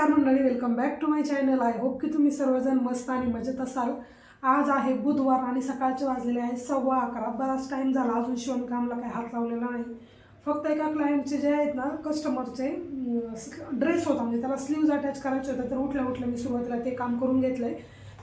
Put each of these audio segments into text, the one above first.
नमस्कार मंडळी welcome back to my channel I hope की तुम्ही सर्वजण मस्त आणि मजेत असाल. आज आहे बुधवार आणि सकाळचे वाजलेले आहे सव्वा अकरा. बराच टाईम झाला अजून शिवणकामला काही हात लावलेला नाही. फक्त एका क्लायंटचे जे आहेत ना कस्टमरचे ड्रेस होता. म्हणजे त्याला स्लीव्ज अटॅच करायचे होते तर उठल्या उठल्या मी सुरुवातीला ते काम करून घेतलं आहे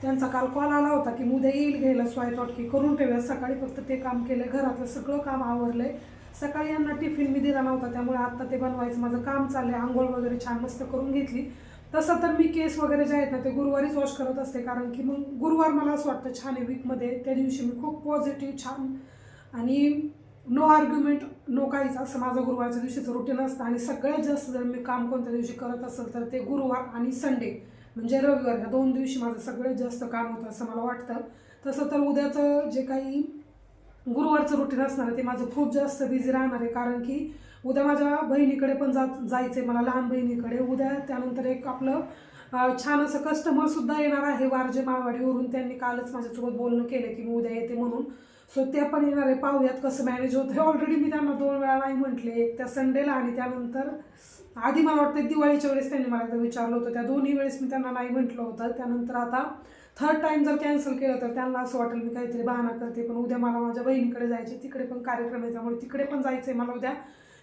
त्यांचा काल कॉल आला होता की उद्या येईल घ्यायला सो की करून ठेवूया. सकाळी फक्त ते काम केलं घरातलं सगळं काम आवरलं आहे सकाळी यांना टिफिन मी दिला नव्हता त्यामुळे आत्ता ते बनवायचं. माझं काम चाललं आहे आंघोळ वगैरे छान मस्त करून घेतली. तसं तर मी केस वगैरे जे आहेत ना ते गुरुवारीच वॉश करत असते. कारण की मग गुरुवार मला असं वाटतं छान आहे वीकमध्ये त्या दिवशी मी खूप पॉझिटिव्ह छान. आणि नो आर्ग्युमेंट नो काहीच. असं माझं गुरुवारच्या दिवशीचं रुटीन असतं. आणि सगळ्यात जास्त जर मी काम कोणत्या दिवशी करत असेल तर ते गुरुवार आणि संडे म्हणजे रविवार ह्या दोन दिवशी माझं सगळ्यात जास्त काम होतं असं मला वाटतं. तसं तर उद्याचं जे काही गुरुवारचं रुटीन असणार आहे ते माझं खूप जास्त बिझी राहणार आहे. कारण की उद्या माझ्या बहिणीकडे पण जा जायचं आहे मला लहान बहिणीकडे. उद्या त्यानंतर एक आपलं छान असं कस्टमरसुद्धा येणार आहे वारजे माळवाडीवरून. त्यांनी कालच माझ्यासोबत बोलणं केलं की मी उद्या येते म्हणून. सो त्या पण येणार आहे. पाहूयात कसं मॅनेज होतं ऑलरेडी मी त्यांना दोन वेळा नाही म्हटले. एक त्या संडेला आणि त्यानंतर आधी मला वाटतं दिवाळीच्या वेळेस त्यांनी मला एकदा विचारलं होतं. त्या दोन्ही वेळेस मी त्यांना नाही म्हटलं होतं. त्यानंतर आता थर्ड टाईम जर कॅन्सल केलं तर त्यांना असं वाटेल मी काहीतरी बहाणा करते. पण उद्या मला माझ्या बहिणीकडे जायचे तिकडे पण कार्यक्रम आहे. त्यामुळे तिकडे पण जायचं आहे मला उद्या.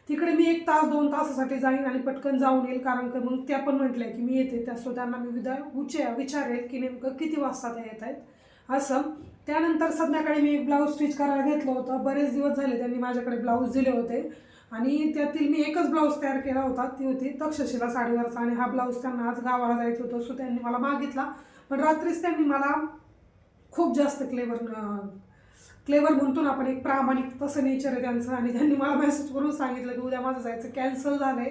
तिकडे मी एक तास दोन तासासाठी जाईन आणि पटकन जाऊन येईल कारण की मग त्या पण म्हटल्या की मी येते त्या सो त्यांना मी विदा उचे विचारेल की नेमकं किती वाजता त्या येत आहेत. असं. त्यानंतर संध्याकाळी मी एक ब्लाऊज स्टिच करायला घेतलं होतं. बरेच दिवस झाले त्यांनी माझ्याकडे ब्लाऊज दिले होते. आणि त्यातील मी एकच ब्लाऊज तयार केला होता. ती होती तक्षशिला साडीवरचा आणि हा ब्लाऊज त्यांना आज गावाला जायचं होतं सो त्यांनी मला मागितला. पण रात्रीच त्यांनी मला खूप जास्त क्लेवर क्लेवर म्हणतो ना आपण एक प्रामाणिक तसं नेचर आहे त्यांचं. आणि त्यांनी मला मेसेज करून सांगितलं की उद्या माझं जायचं कॅन्सल झालं आहे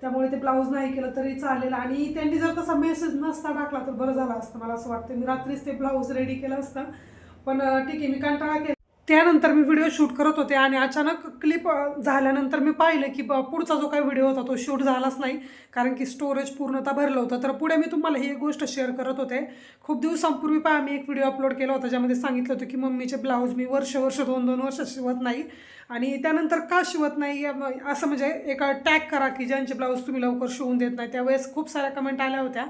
त्यामुळे ते ब्लाऊज नाही केलं तरी चालेल. आणि त्यांनी जर तसा मेसेज नसता टाकला तर बरं झालं असतं मला असं वाटतं. मी रात्रीच ते ब्लाऊज रेडी केलं असतं. पण ठीक आहे मी कंटाळा केला. त्यानंतर मी व्हिडिओ शूट करत होते आणि अचानक क्लिप झाल्यानंतर मी पाहिलं की पुढचा जो काही व्हिडिओ होता तो शूट झालाच नाही. कारण की स्टोरेज पूर्णतः भरलं होतं. तर पुढे मी तुम्हाला ही एक गोष्ट शेअर करत होते. खूप दिवसांपूर्वी पण आम्ही एक व्हिडिओ अपलोड केला होता ज्यामध्ये सांगितलं होतं की मम्मीचे ब्लाऊज मी वर्ष वर्ष दोन दोन वर्ष शिवत नाही. आणि त्यानंतर का शिवत नाही? असं म्हणजे एक टॅग करा की ज्यांचे ब्लाऊज तुम्ही लवकर शिवून देत नाही. त्यावेळेस खूप साऱ्या कमेंट आल्या होत्या.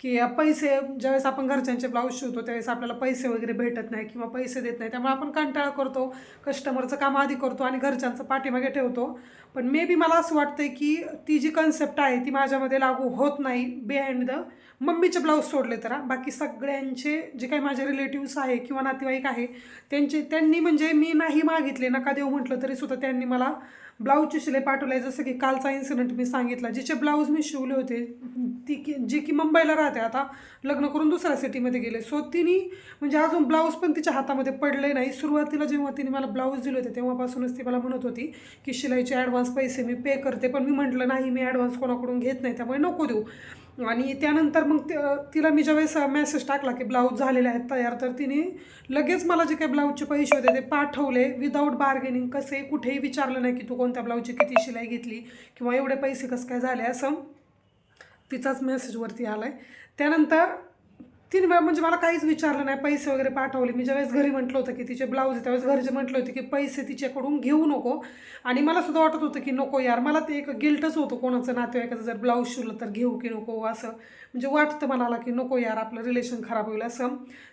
की पैसे ज्यावेळेस आपण घरच्यांचे ब्लाऊज शिवतो त्यावेळेस आपल्याला पैसे वगैरे भेटत नाही किंवा पैसे देत नाही. त्यामुळे आपण कंटाळा करतो कस्टमरचं काम आधी करतो आणि घरच्यांचं पाठीमागे ठेवतो. पण मे बी मला असं वाटतं की ती जी कन्सेप्ट आहे ती माझ्यामध्ये लागू होत नाही बिहाइंड द मम्मीचे ब्लाऊज सोडले तर बाकी सगळ्यांचे जे काही माझे रिलेटिव्स आहे किंवा नातेवाईक आहे त्यांचे त्यांनी म्हणजे मी नाही मागितले नका देऊ म्हटलं तरी सुद्धा त्यांनी मला ब्लाऊजचे शिले पाठवले जसं की कालचा इन्सिडेंट मी सांगितला जिचे ब्लाऊज मी शिवले होते ती की जी की मुंबईला राहते आता लग्न करून दुसऱ्या सिटीमध्ये गेले. सो तिने म्हणजे अजून ब्लाऊज पण तिच्या हातामध्ये पडले नाही. सुरुवातीला जेव्हा तिने मला ब्लाऊज दिले होते तेव्हापासूनच ती मला म्हणत होती की शिलाईचे ॲडव्हान्स पैसे मी पे करते पण मी म्हटलं नाही मी ॲडव्हान्स कोणाकडून घेत नाही त्यामुळे नको देऊ. आणि त्यानंतर मग ते- तिला मी ज्यावेळेस मेसेज टाकला की ब्लाऊज झालेले आहेत तयार तर तिने लगेच मला जे काही ब्लाऊजचे पैसे होते ते पाठवले. विदाऊट बार्गेनिंग कसे कुठेही विचारलं नाही की तू कोणत्या ब्लाऊजची किती शिलाई घेतली किंवा एवढे पैसे कसं काय झाले असं तिचाच मेसेजवरती आला आहे त्यानंतर तिने मला- म्हणजे मला काहीच विचारलं नाही पैसे वगैरे पाठवले. मी ज्यावेळेस घरी म्हटलं होतं की तिचे ब्लाऊज आहे त्यावेळेस घरचे म्हटलं होते की पैसे तिच्याकडून घेऊ नको. आणि मला सुद्धा वाटत होतं की नको यार मला ते एक गिल्टच होतं कोणाचं नातेवाईकाचं जर ब्लाऊज शिवलं तर घेऊ की नको असं. म्हणजे वाटतं मनाला की नको यार आपलं रिलेशन खराब होईल असं.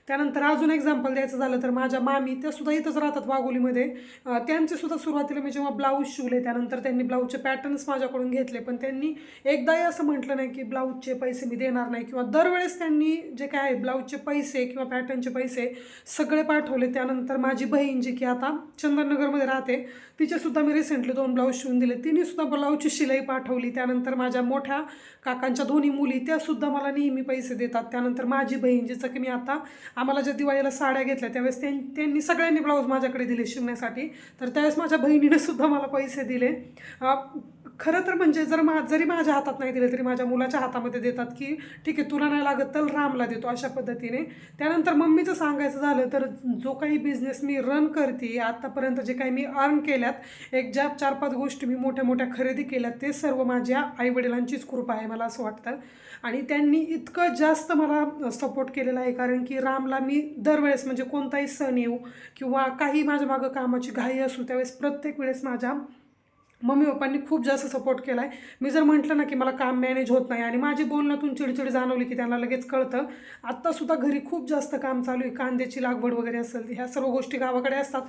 त्यानंतर अजून एक्झाम्पल द्यायचं झालं तर माझ्या मामी त्या सुद्धा इथंच राहतात वाघोलीमध्ये. त्यांचे सुद्धा सुरुवातीला मी जेव्हा ब्लाऊज शिवले त्यानंतर त्यांनी ब्लाऊजचे पॅटर्न्स माझ्याकडून घेतले. पण त्यांनी एकदाही असं म्हटलं नाही की ब्लाऊजचे पैसे मी देणार नाही. किंवा दरवेळेस त्यांनी जे काय आहे ब्लाऊजचे पैसे किंवा पॅटर्नचे पैसे सगळे पाठवले. त्यानंतर माझी बहीण जी की आता चंदननगरमध्ये राहते तिच्यासुद्धा मी रिसेंटली दोन ब्लाऊज शिवून दिले. तिनेसुद्धा ब्लाऊजची शिलाई पाठवली. त्यानंतर माझ्या मोठ्या काकांच्या दोन्ही मुली त्यासुद्धा मला नेहमी पैसे देतात. त्यानंतर माझी बहीण जिचं की मी आता आम्हाला ज्या दिवाळीला साड्या घेतल्या त्यावेळेस त्यांनी सगळ्यांनी ब्लाऊज माझ्याकडे दिले शिवण्यासाठी. तर त्यावेळेस माझ्या बहिणीने सुद्धा मला पैसे दिले. खरं तर म्हणजे जर मा जरी माझ्या हातात नाही दिले तरी माझ्या मुलाच्या हातामध्ये देतात की ठीक आहे तुला नाही लागत तर रामला देतो अशा पद्धतीने. त्यानंतर मम्मीचं सांगायचं झालं तर जो काही बिझनेस मी रन करते आत्तापर्यंत जे काही मी अर्न केल्यात एक ज्या चार पाच गोष्टी मी मोठ्या मोठ्या खरेदी केल्यात ते सर्व माझ्या आईवडिलांचीच कृपा आहे मला असं वाटतं. आणि त्यांनी इतकं जास्त मला सपोर्ट केलेला आहे कारण की रामला मी दरवेळेस म्हणजे कोणताही सण येऊ किंवा काही माझ्या मागं कामाची घाई असू त्यावेळेस प्रत्येक वेळेस माझ्या मम्मी पप्पांनी खूप जास्त सपोर्ट केला आहे मी जर म्हटलं ना की मला काम मॅनेज होत नाही आणि माझी बोलण्यातून चिडचिड जाणवली की त्यांना लगेच कळतं आत्तासुद्धा घरी खूप जास्त काम चालू आहे. कांद्याची लागवड वगैरे असेल ह्या सर्व गोष्टी गावाकडे असतात.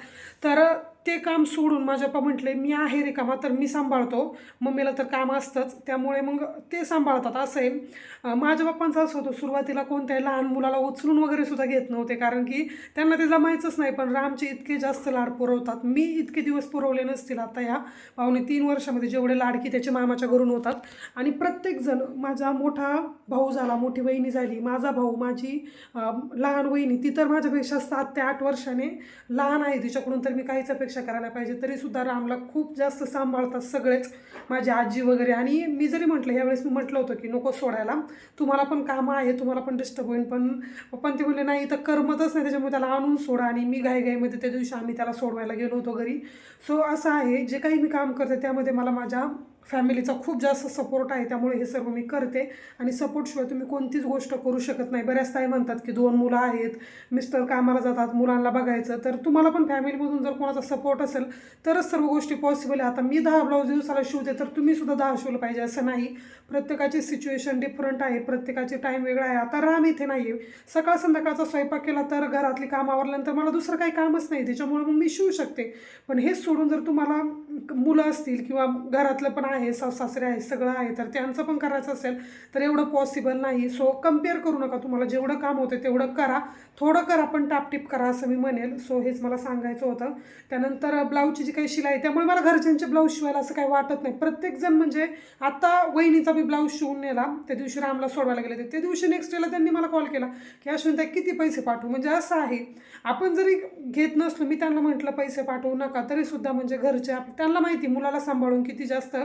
तर ते काम सोडून माझ्या पप्पा म्हटले मी आहे रिकामा तर मी सांभाळतो. मम्मीला तर काम असतंच. त्यामुळे मग ते सांभाळतात. असं आहे. माझ्या पप्पांचं असं होतं सुरुवातीला कोणत्याही लहान मुलाला उचलून वगैरे सुद्धा घेत नव्हते कारण की त्यांना ते जमायचंच नाही. पण रामचे इतके जास्त लाड पुरवतात. मी इतके दिवस पुरवले नसतील आता या पाहुणे तीन वर्षामध्ये जेवढे लाडकी त्याच्या मामाच्या घरून होतात. आणि प्रत्येकजण माझा मोठा भाऊ झाला मोठी वहिनी झाली माझा भाऊ माझी लहान वहिनी ती तर माझ्यापेक्षा सात ते आठ वर्षाने लहान आहे. तिच्याकडून तर मी काहीच अपेक्षा करायला पाहिजे तरीसुद्धा रामला खूप जास्त सांभाळतात सगळेच माझी आजी वगैरे. आणि मी जरी म्हटलं यावेळेस मी म्हटलं होतं की नको सोडायला तुम्हाला पण कामं आहे तुम्हाला पण डिस्टर्ब होईल पण पण ते म्हणले नाही तर करमतच नाही त्याच्यामुळे त्याला आणून सोडा. आणि मी घाईघाईमध्ये त्या दिवशी आम्ही त्याला सोडवायला गेलो होतो घरी. सो असं आहे जे काही मी काम करते त्यामध्ये मला माझ्या फॅमिलीचा खूप जास्त सपोर्ट आहे त्यामुळे हे सर्व मी करते. आणि सपोर्टशिवाय तुम्ही कोणतीच गोष्ट करू शकत नाही. बऱ्याच ताई म्हणतात की दोन मुलं आहेत मिस्टर कामाला जातात मुलांना बघायचं. तर तुम्हाला पण फॅमिलीमधून जर कोणाचा सपोर्ट असेल तरच सर्व गोष्टी पॉसिबल आहे. आता मी दहा ब्लाऊज दिवसाला शिवते तर तुम्ही सुद्धा दहा शिवलं पाहिजे असं नाही. प्रत्येकाची सिच्युएशन डिफरंट आहे प्रत्येकाचे टाईम वेगळा आहे. आता राम इथे नाही आहे सकाळ संध्याकाळचा स्वयंपाक केला तर घरातली काम आवरल्यानंतर मला दुसरं काही कामच नाही. त्याच्यामुळे मग मी शिवू शकते. पण हेच सोडून जर तुम्हाला मुलं असतील किंवा घरातलं पण आहे सास सासरे आहे सगळं आहे तर त्यांचं पण करायचं असेल तर एवढं पॉसिबल नाही. सो कंपेअर करू नका तुम्हाला. जेवढं काम होतं तेवढं करा. थोडं करा पण टापटीप करा असं मी म्हणेल. सो हेच मला सांगायचं होतं. त्यानंतर ब्लाऊजची जी काही शिलाई आहे त्यामुळे मला घरच्यांचे ब्लाऊज शिवायला असं काही वाटत नाही. प्रत्येकजण म्हणजे आता वहिनीचा मी ब्लाऊज शिवून नेला. त्या दिवशी रामला सोडवायला गेले होते. त्या दिवशी नेक्स्ट डेला त्यांनी मला कॉल केला की अश्विन किती पैसे पाठवू? म्हणजे असं आहे. आपण जरी घेत नसलो मी त्यांना म्हटलं पैसे पाठवू नका. तरीसुद्धा म्हणजे घरचे आप त्यांना माहिती मुलाला सांभाळून किती जास्त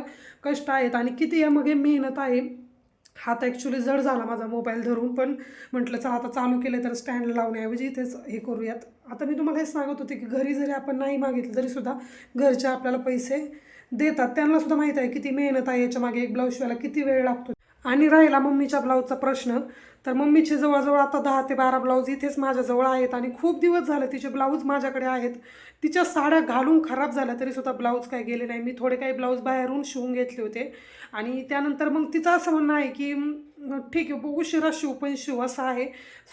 कष्ट आहेत आणि किती यामागे मेहनत आहे. हात ॲक्च्युली जड झाला माझा मोबाईल धरून पण म्हटलं चला आता चालू केलं तर स्टँड लावण्याऐवजी इथेच हे करूयात. आता मी तुम्हाला हे सांगत होते की घरी जरी आपण नाही मागितलं तरीसुद्धा घरचे आपल्याला पैसे देतात. त्यांना सुद्धा माहीत आहे किती मेहनत आहे याच्या मागे एक ब्लाऊज शिवायला किती वेळ लागतो. आणि राहिला मम्मीच्या ब्लाऊजचा प्रश्न तर मम्मीचे जवळजवळ आता दहा ते बारा ब्लाऊज इथेच माझ्याजवळ आहेत आणि खूप दिवस झाले तिचे ब्लाऊज माझ्याकडे आहेत. तिच्या साड्या घालून खराब झाल्या तरीसुद्धा ब्लाऊज काय गेले नाही. मी थोडे काही ब्लाऊज बाहेरून शिवून घेतले होते. आणि त्यानंतर मग तिचं असं म्हणणं आहे की ठीक आहे उशिरा शिव पण शिव असं आहे.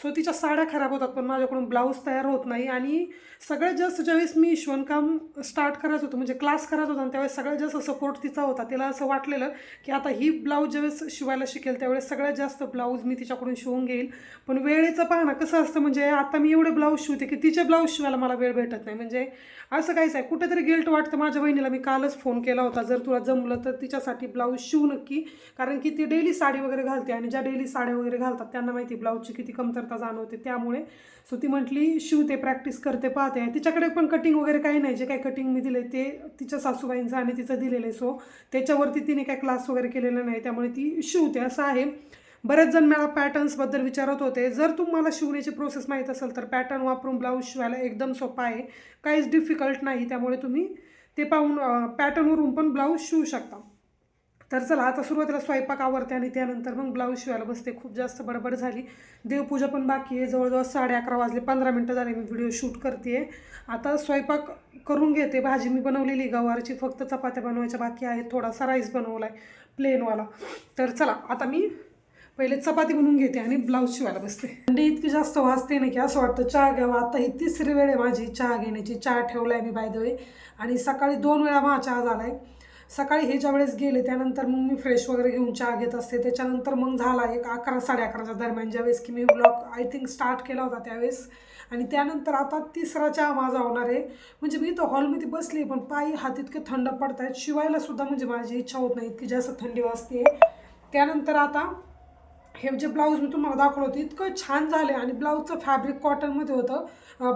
सो तिच्या साड्या खराब होतात पण माझ्याकडून ब्लाऊज तयार होत नाही. आणि सगळ्यात जास्त ज्यावेळेस मी शिवणकाम स्टार्ट करायचं होतं म्हणजे क्लास करायचं होता आणि त्यावेळेस सगळ्यात जास्त सपोर्ट तिचा होता तिला असं वाटलेलं की आता ही ब्लाऊज ज्यावेळेस शिवायला शिकेल त्यावेळेस सगळ्यात जास्त ब्लाऊज मी तिच्याकडून शिवून घेईल. पण वेळेचं पाहणं ना कसं असतं म्हणजे आता मी एवढे ब्लाऊज शिवते की तिचे ब्लाऊज शिवायला मला वेळ भेटत नाही. म्हणजे असं काहीच आहे कुठेतरी गिल्ट वाटतं. माझ्या बहिणीला मी कालच फोन केला होता. जर तुला जमलं तर तिच्यासाठी ब्लाऊज शिवू नक्की. कारण की ती डेली साडी वगैरे घालते आणि ज्या डेली साड्या वगैरे घालतात त्यांना माहिती ब्लाऊजची किती कमतरता जाणवते. त्यामुळे सो ती म्हटली शिवते प्रॅक्टिस करते पाहते. तिच्याकडे पण कटिंग वगैरे काही नाही. जे काही कटिंग मी दिले ते तिच्या सासूबाईंचं आणि तिचं दिलेलं आहे. सो त्याच्यावरती तिने काही क्लास वगैरे केलेला नाही. त्यामुळे ती शिवते. असं आहे. बरेच जण मला पॅटर्न्सबद्दल विचारत होते. जर तुम्हाला शिवण्याची प्रोसेस माहीत असेल तर पॅटर्न वापरून ब्लाऊज शिवायला एकदम सोपा आहे. काहीच डिफिकल्ट नाही. त्यामुळे तुम्ही ते पाहून पॅटर्नवरून पण ब्लाऊज शिवू शकता. तर चला आता सुरुवातीला स्वयंपाक आवडते आणि त्यानंतर मग ब्लाऊज शिवायला बसते. खूप जास्त बडबड झाली. देवपूजा पण बाकी आहे. जवळजवळ साडे अकरा वाजले पंधरा मिनटं झाले. मी व्हिडिओ शूट करते आता स्वयंपाक करून घेते. भाजी मी बनवलेली गवारची. फक्त चपात्या बनवायच्या बाकी आहेत. थोडासा राईस बनवला आहे प्लेनवाला तर चला आता मी पहिले चपाती बनवून घेते आणि ब्लाऊज शिवायला बसते. थंडी इतकी जास्त वाजते ना की असं वाटतं चहा घ्यावा. आता ही तिसरी वेळ आहे माझी चहा घेण्याची. चहा ठेवला आहे मी बाय द वे आणि सकाळी दोन वेळा माझा चहा झाला आहे सकाळी हे ज्या वेळेस गेले त्यानंतर मग मी फ्रेश वगैरे घेऊन चहा घेत असते. त्याच्यानंतर मग झाला एक अकरा साडे अकराच्या दरम्यान ज्यावेळेस की मी ब्लॉग आय थिंक स्टार्ट केला होता त्यावेळेस. आणि त्यानंतर आता तिसरा चहा माझा होणार आहे. म्हणजे मी तो हॉलमध्ये बसली पण पायी हात इतके थंड पडत आहेत शिवायला सुद्धा म्हणजे माझी इच्छा होत नाही इतकी जास्त थंडी वाजते त्यानंतर आता हे जे ब्लाऊज मी तुम्हाला दाखवलं होतं इतकं छान झालं आणि ब्लाऊजचं फॅब्रिक कॉटनमध्ये होतं.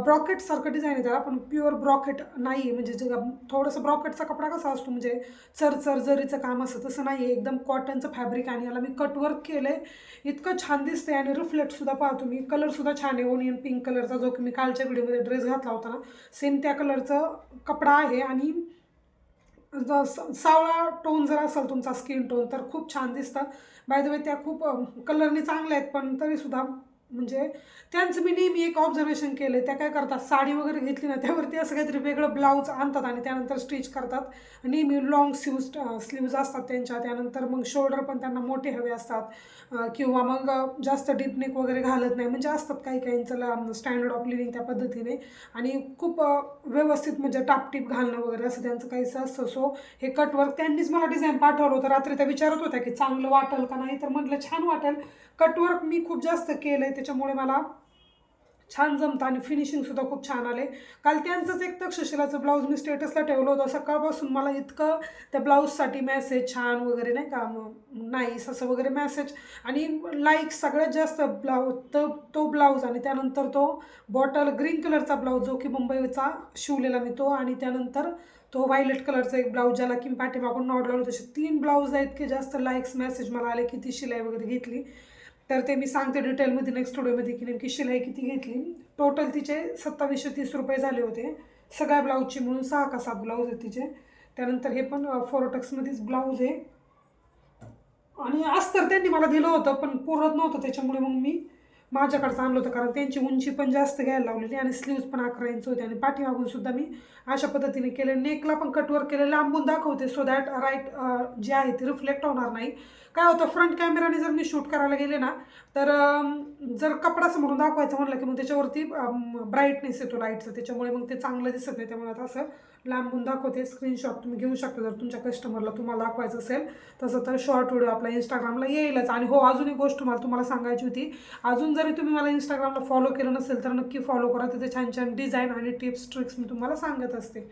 ब्रॉकेटसारखं डिझाईन आहे त्याला पण प्युअर ब्रॉकेट नाही आहे म्हणजे जे थोडंसं ब्रॉकेटचा कपडा कसा असतो म्हणजे चर जरीचं काम असतं तसं नाही आहे एकदम कॉटनचं फॅब्रिक आणि याला मी कटवर्क केलं आहे इतकं छान दिसतंय आणि रिफ्लेक्टसुद्धा पाहतो मी. कलरसुद्धा छान आहे. ओनियन पिंक कलरचा जो की मी कालच्या व्हिडिओमध्ये ड्रेस घातला होता ना सेम त्या कलरचं कपडा आहे. आणि ज- स- सावळा टोन जर असेल तुमचा स्किन टोन तर खूप छान दिसतं बाय द वे त्या खूप कलरने चांगल्या आहेत पण तरीसुद्धा म्हणजे त्यांचं मी नेहमी एक ऑब्झर्वेशन केलं त्या काय करतात? साडी वगैरे घेतली ना त्यावरती असं काहीतरी वेगळं ब्लाऊज आणतात आणि त्यानंतर स्टिच करतात. नेहमी लॉंग स्लीव्ज स्लीव्ज असतात त्यांच्या. त्यानंतर मग शोल्डर पण त्यांना मोठे हवे असतात. किंवा मग जास्त डीप नेक वगैरे घालत नाही. म्हणजे असतात काही काहींचं स्टँडर्ड ऑफ लिव्हिंग त्या पद्धतीने. आणि खूप व्यवस्थित म्हणजे टापटीप घालणं वगैरे असं त्यांचं काहीच असतं. सो हे कटवर्क त्यांनीच मला डिझाईन पाठवलं होतं. रात्री त्या विचारत होत्या की चांगलं वाटेल का नाही? तर म्हटलं छान वाटेल. कटवर्क मी खूप जास्त केलं आहे त्याच्यामुळे मला छान जमतं आणि फिनिशिंगसुद्धा खूप छान आले काल त्यांचंच एक तक्षशिलाचं ब्लाऊज मी स्टेटसला ठेवलं होतं. सकाळपासून मला इतकं त्या ब्लाऊजसाठी मॅसेज छान वगैरे नाही का नाईस असं वगैरे मॅसेज आणि लाईक सगळ्यात जास्त ब्लाऊज तो तो ब्लाऊज आणि त्यानंतर तो बॉटल ग्रीन कलरचा ब्लाऊज जो की मुंबईचा शिवलेला मी तो आणि त्यानंतर तो व्हायलेट कलरचा एक ब्लाऊज ज्याला की मी पाठीमागून ऑर्डर लावलं तसे तीन ब्लाऊज आहेत की जास्त लाईक्स मेसेज मला आले की ती शिलाई वगैरे घेतली. तर ते मी सांगते डिटेलमध्ये नेक्स्ट स्टुडिओमध्ये की नेमकी शिलाई किती घेतली. टोटल तिचे सत्तावीसशे तीस रुपये झाले होते. सगळ्या ब्लाऊजची म्हणून सहा का सात ब्लाऊज आहेत तिचे. त्यानंतर हे पण फोरोटक्समध्येच ब्लाऊज आहे. आणि अस्तर त्यांनी मला दिलं होतं पण पुरत नव्हतं त्याच्यामुळे मग मी माझ्याकडचं आणलं होतं कारण त्यांची उंची पण जास्त घ्यायला लावलेली आणि स्लीव्ज पण अकरा इंच होते आणि पाठीमागून सुद्धा मी अशा पद्धतीने केले. नेकला पण कटवर केले लांबून दाखवते सो दॅट राईट जे आहे ते रिफ्लेक्ट होणार नाही. काय होतं फ्रंट कॅमेराने जर मी शूट करायला गेले ना तर जर कपडा समोरून दाखवायचं म्हणलं की मग त्याच्यावरती ब्राईटनेस येतो लाईटचं त्याच्यामुळे मग ते चांगलं दिसत नाही. त्यामुळे आता असं लांबून दाखवते स्क्रीनशॉट तुम्ही घेऊ शकता. जर तुमच्या कस्टमरला तुम्हाला दाखवायचं असेल तसं तर शॉर्ट व्हिडिओ आपला इंस्टाग्रामला येईलच. आणि हो अजून एक गोष्ट मला तुम्हाला सांगायची होती. अजून जरी तुम्ही मला इंस्टाग्रामला फॉलो केलं नसेल तर नक्की फॉलो करा. तिथे छान छान डिझाईन आणि टिप्स ट्रिक्स मी तुम्हाला सांगत असते.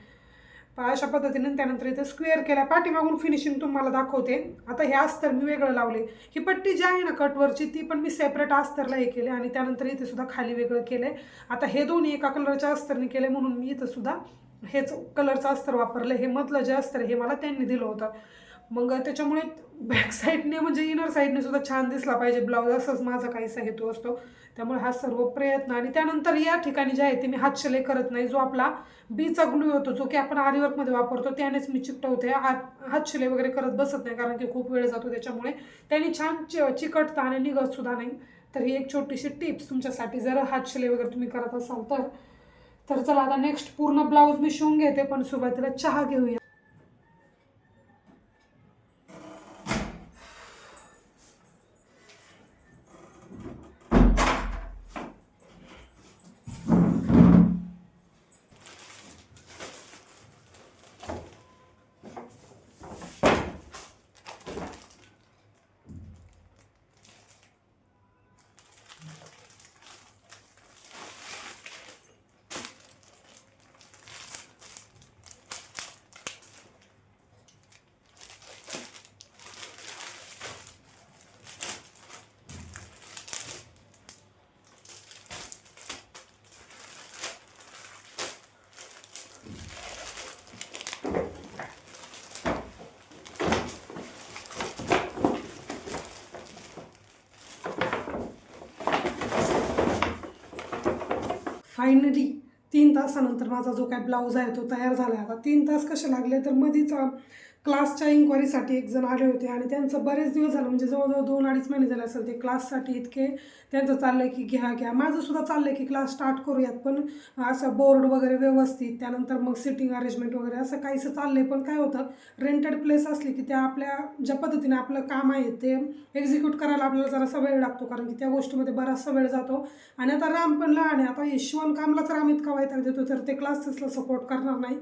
अशा पद्धतीने त्यानंतर इथे स्क्वेअर केल्या. पाठीमागून फिनिशिंग तुम्हाला दाखवते. आता हे अस्तर मी वेगळं लावले. ही पट्टी जी आहे ना कटवरची ती पण मी सेपरेट अस्तरला हे केले आणि त्यानंतर इथे सुद्धा खाली वेगळं केले आता हे दोन्ही एका कलरच्या अस्तरने केले म्हणून मी इथं सुद्धा हेच कलरचं अस्तर वापरलं हे मधलं जे अस्तर हे मला त्यांनी दिलं होतं. मग त्याच्यामुळे बॅक साईडने म्हणजे इनर साईडने सुद्धा छान दिसला पाहिजे. ब्लाऊज असंच माझा काहीसा हेतू असतो. त्यामुळे हा सर्व प्रयत्न आणि त्यानंतर या ठिकाणी जे आहे ते मी हातशिलाई करत नाही. जो आपला बीचा ग्लू होतो जो की आपण आरीवर्कमध्ये वापरतो त्यानेच मी चिकटवते. हात हातशिलाई वगैरे करत बसत नाही कारण की खूप वेळ जातो त्याच्यामुळे. त्याने छान चि चिकटता आणि निघतसुद्धा नाही. तर ही एक छोटीशी टिप्स तुमच्यासाठी. जर हातशिलाई वगैरे तुम्ही करत असाल तर तर चला आता नेक्स्ट पूर्ण ब्लाऊज मी शिवून घेते पण सुरुवातीला चहा घेऊया. फायनली तीन तासानंतर माझा जो काय ब्लाऊज आहे तो तयार झाला आहे आता तीन तास कसे लागले तर मधीच क्लासच्या इन्क्वायरीसाठी एक जण आले होते आणि त्यांचं बरेच दिवस झालं म्हणजे जवळजवळ दोन अडीच महिने झाले असेल ते क्लाससाठी इतके. त्यांचं चाललं आहे की घ्या घ्या. माझं सुद्धा चाललं आहे की क्लास स्टार्ट करूयात पण असं बोर्ड वगैरे व्यवस्थित त्यानंतर मग सिटिंग अरेंजमेंट वगैरे असं काहीसं चाललं आहे पण काय होतं रेंटेड प्लेस असली की त्या आपल्या ज्या पद्धतीने आपलं काम आहे ते एक्झिक्यूट करायला आपल्याला जरासा वेळ लागतो कारण की त्या गोष्टीमध्ये बराचसा वेळ जातो. आणि आता राम पण लहान आहे आता यशवंत कामलाच राम इतका वैताग देतो तर ते क्लासेसला सपोर्ट करणार नाही.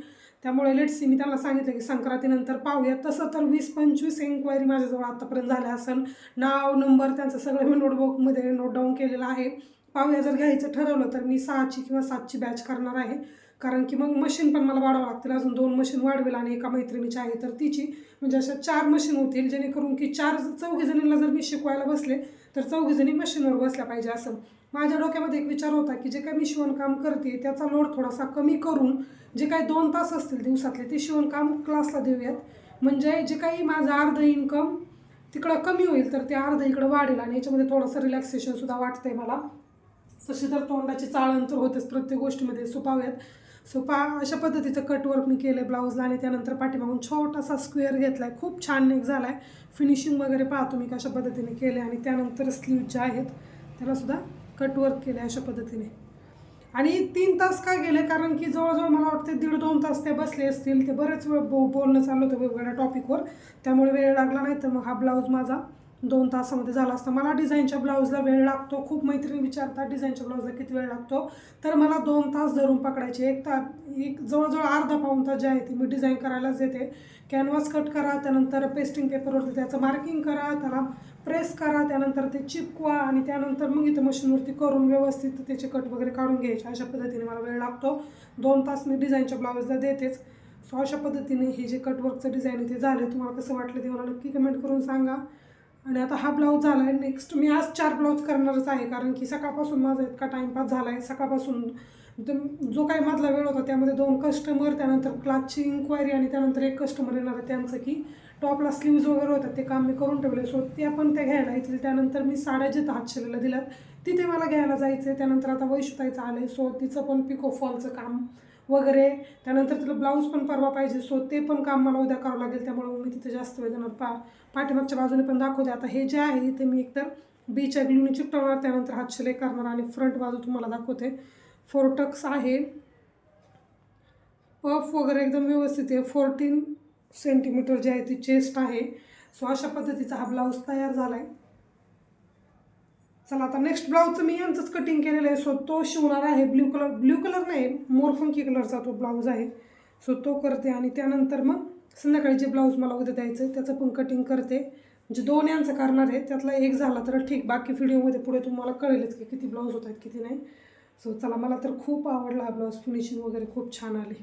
त्यामुळे लेट्स सी मी त्यांना सांगितलं की संक्रांतीनंतर पाहूया. तसं तर वीस पंचवीस एन्क्वायरी माझ्याजवळ आत्तापर्यंत झाल्या असेल नाव नंबर त्यांचं सगळं मी नोटबुकमध्ये नोट डाऊन केलेलं आहे. पाहूया जर घ्यायचं ठरवलं तर मी सहाची किंवा सातची बॅच करणार आहे. कारण की मग मशीन पण मला वाढवं लागतील. अजून दोन मशीन वाढवेल आणि एका मैत्रिणीची आहे तर तिची. म्हणजे अशा चार मशीन होतील जेणेकरून की चार चौघीजणींना जर मी शिकवायला बसले तर चौघीजणी मशीनवर बसल्या पाहिजे असं. माझ्या डोक्यामध्ये एक विचार होता की जे काही मी शिवणकाम करते त्याचा लोड थोडासा कमी करून जे काही दोन तास असतील दिवसातले ते शिवणकाम क्लासला देऊयात. म्हणजे जे काही माझं अर्ध इन्कम तिकडं कमी होईल तर ते अर्ध इकडं वाढेल आणि याच्यामध्ये थोडंसं रिलॅक्सेशनसुद्धा वाटतंय मला. तशी तर तोंडाची चाळण तर होतेच प्रत्येक गोष्टीमध्ये. सुपाव्यात सो पा अशा पद्धतीचं कटवर्क मी केलं आहे ब्लाऊजला आणि त्यानंतर पाठीमागून छोटासा स्क्वेअर घेतला आहे खूप छान नेक झाला आहे फिनिशिंग वगैरे पाहतो मी कशा पद्धतीने केलं आहे आणि त्यानंतर स्लीव ज्या आहेत त्यालासुद्धा कटवर्क केले अशा पद्धतीने. आणि तीन तास का गेले? कारण की जवळजवळ मला वाटते दीड दोन तास ते बसले असतील. ते बरेच वेळ बो बोलणं चाललं होतं वेगवेगळ्या टॉपिकवर त्यामुळे वेळ लागला नाही तर मग हा ब्लाऊज माझा दोन तासामध्ये झाला असता. मला डिझाईनच्या ब्लाऊजला वेळ लागतो. खूप मैत्रिणी विचारतात डिझाईनच्या ब्लाऊजला किती वेळ लागतो? तर मला दोन तास धरून पकडायचे. एक ता एक जवळजवळ अर्धा पाऊण तास जे आहे ती मी डिझाईन करायलाच देते. कॅनव्हास कट करा त्यानंतर पेस्टिंग पेपरवरती त्याचं मार्किंग करा त्याला प्रेस करा त्यानंतर ते चिपकवा आणि त्यानंतर मग इथं मशीनवरती करून व्यवस्थित त्याचे कट वगैरे काढून घ्यायचे. अशा पद्धतीने मला वेळ लागतो. दोन तास मी डिझाईनच्या ब्लाऊजला देतेच. सो अशा पद्धतीने हे जे कटवर्कचं डिझाईन आहे ते झाले तुम्हाला कसं वाटलं ते मला नक्की कमेंट करून सांगा. आणि आता हा ब्लाऊज झाला आहे नेक्स्ट मी आज चार ब्लाऊज करणारच आहे कारण की सकाळपासून माझा इतका टाईमपास झाला आहे सकाळपासून जो काही मधला वेळ होता त्यामध्ये दोन कस्टमर त्यानंतर क्लासची इन्क्वायरी आणि त्यानंतर एक कस्टमर येणार आहे त्यांचं की टॉपला स्लीव्ज वगैरे होतात ते काम मी करून ठेवले सो ते पण त्या घ्यायला येतील. त्यानंतर मी साड्या जिथं हातशिलेला दिल्यात तिथे मला घ्यायला जायचं आहे त्यानंतर आता वैशुताईचं आलं आहे सो तिचं पण पिको फॉलचं काम वगैरे. त्यानंतर तिला ब्लाऊज पण परवा पाहिजे. सो ते पण काम मला उद्या करावं लागेल. त्यामुळे मी तिथे जास्त वेळ देणार. पा पाठीमागच्या बाजूने पण दाखवते. आता हे जे आहे ते मी एकतर बीच्या ग्लूने चिकटवणार त्यानंतर हात शिलाई करणार आणि फ्रंट बाजू तुम्हाला दाखवते. फोरटक्स आहे. पफ वगैरे एकदम व्यवस्थित आहे. फोर्टीन सेंटीमीटर जे आहे ती चेस्ट आहे. सो अशा पद्धतीचा हा ब्लाऊज तयार झाला आहे चला आता नेक्स्ट ब्लाऊजचं मी यांचंच कटिंग केलेलं आहे. सो तो शिवणार आहे. ब्ल्यू कलर ब्ल्यू कलर नाही मोरफंकी कलरचा तो ब्लाऊज आहे. सो तो करते आणि त्यानंतर मग संध्याकाळी जे ब्लाऊज मला उद्या द्यायचं आहे त्याचं पण कटिंग करते. म्हणजे दोन यांचं करणार आहे त्यातला एक झाला तर ठीक. बाकी व्हिडिओमध्ये पुढे तुम्हाला कळेलच की किती ब्लाऊज होत आहेत किती नाही. सो चला मला तर खूप आवडला हा ब्लाऊज फिनिशिंग वगैरे खूप छान आली.